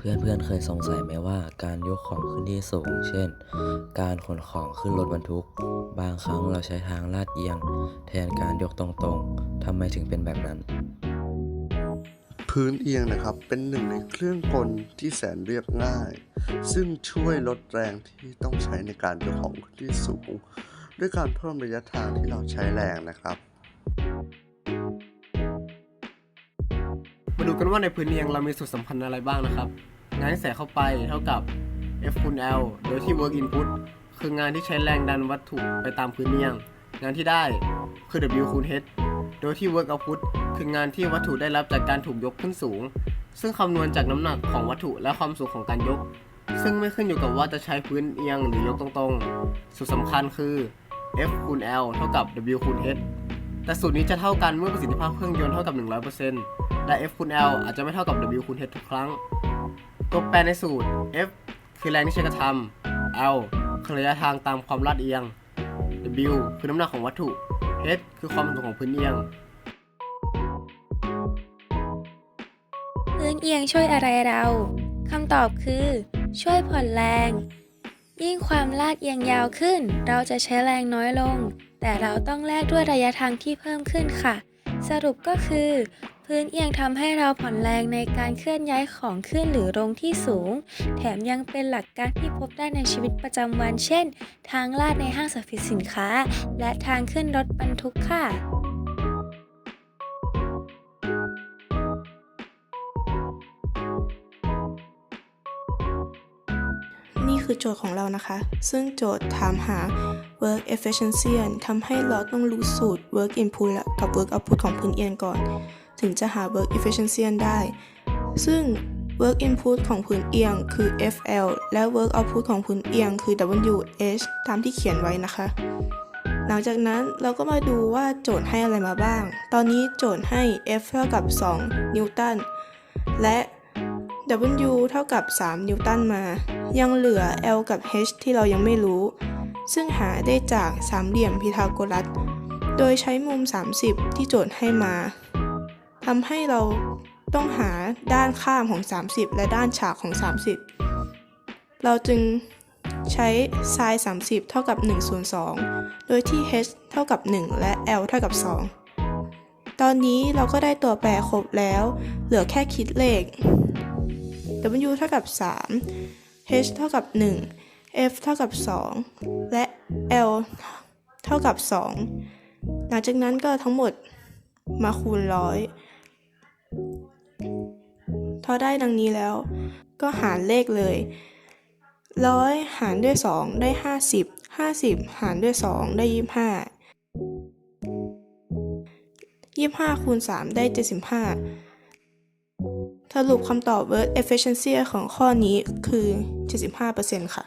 เพื่อนๆเคยสงสัยไหมว่าการยกของขึ้นที่สูง เช่น การขนของขึ้นรถบรรทุก บางครั้งเราใช้ทางลาดเอียง แทนการยกตรงๆทำไมถึงเป็นแบบนั้น พื้นเอียงนะครับเป็นหนึ่งในเครื่องกลที่แสนเรียบง่าย ซึ่งช่วยลดแรงที่ต้องใช้ในการยกของขึ้นที่สูง ด้วยการเพิ่มระยะทางที่เราใช้แรงนะครับ มาดูกันว่าในพื้นเอียงเรามีสูตรสัมพันธ์อะไรบ้างนะครับ งานที่ใส่เข้าไปเท่ากับ F คูณ L โดยที่ work input คืองานที่ใช้แรงดันวัตถุไปตามพื้นเอียง งานที่ได้คือ W คูณ H โดยที่ work output คืองานที่วัตถุได้รับจากการถูกยกขึ้นสูง ซึ่งคำนวณจากน้ำหนักของวัตถุและความสูงของการยก ซึ่งไม่ขึ้นอยู่กับว่าจะใช้พื้นเอียงหรือยกตรงๆ สูตรสำคัญคือ F คูณ L เท่ากับ W คูณ H แต่สูตรนี้จะเท่ากันเมื่อประสิทธิภาพเครื่องยนต์เท่ากับ 100%และ F คูณ L อาจจะไม่เท่ากับ W คูณ H ทุกครั้ง ตัวแปรในสูตร F คือแรงที่ใช้กระทำ L คือระยะทางตามความลาดเอียง W คือน้ำหนักของวัตถุ H คือความสูงของพื้นเอียง พื้นเอียงช่วยอะไรเราคำตอบคือ ช่วยผ่อนแรง ยิ่งความลาดเอียงยาวขึ้น เราจะใช้แรงน้อยลง แต่เราต้องแลกด้วยระยะทางที่เพิ่มขึ้นค่ะ สรุปก็คือ พื้นเอียงทำให้เราผ่อนแรงในการเคลื่อนย้ายของขึ้นหรือลงที่สูง แถมยังเป็นหลักการที่พบได้ในชีวิตประจำวัน เช่น ทางลาดในห้างสรรพสินค้า และทางขึ้นรถบรรทุกค่ะ คือโจทย์ของเรานะคะ ซึ่งโจทย์ถามหา work efficiency ทำให้เราต้องรู้สูตร work input กับ work output ของพื้นเอียงก่อน ถึงจะหา work efficiency ได้ ซึ่ง work input ของพื้นเอียงคือ FL และ work output ของพื้นเอียงคือ WH ตามที่เขียนไว้นะคะ หลังจากนั้นเราก็มาดูว่าโจทย์ให้อะไรมาบ้าง ตอนนี้โจทย์ให้ F เท่ากับ 2 นิวตัน และ W เท่ากับ 3 นิวตันมา ยังเหลือ L กับ H ที่เรายังไม่รู้ ซึ่งหาได้จากสามเหลี่ยมพีทาโกรัส โดยใช้มุม 30 ที่โจทย์ให้มาทำให้เราต้องหาด้านข้ามของ 30 และด้านฉากของ 30 เราจึงใช้ sin 30 เท่ากับ1ส่วน2โดยที่ H เท่ากับ 1 และ L เท่ากับ 2 ตอนนี้เราก็ได้ตัวแปรครบแล้ว เหลือแค่คิดเลข W เท่ากับ 3 H เท่ากับ 1 F เท่ากับ 2 และ L เท่ากับ 2 หลังจากนั้นก็ทั้งหมดมาคูณร้อยพอได้ดังนี้แล้ว ก็หารเลขเลยร้อยหารด้วย 2 ได้ 50 50 หารด้วย 2 ได้ 25 25คูณ3ได้ 75 สรุปคำตอบ word efficiency ของข้อนี้คือ 75%ค่ะ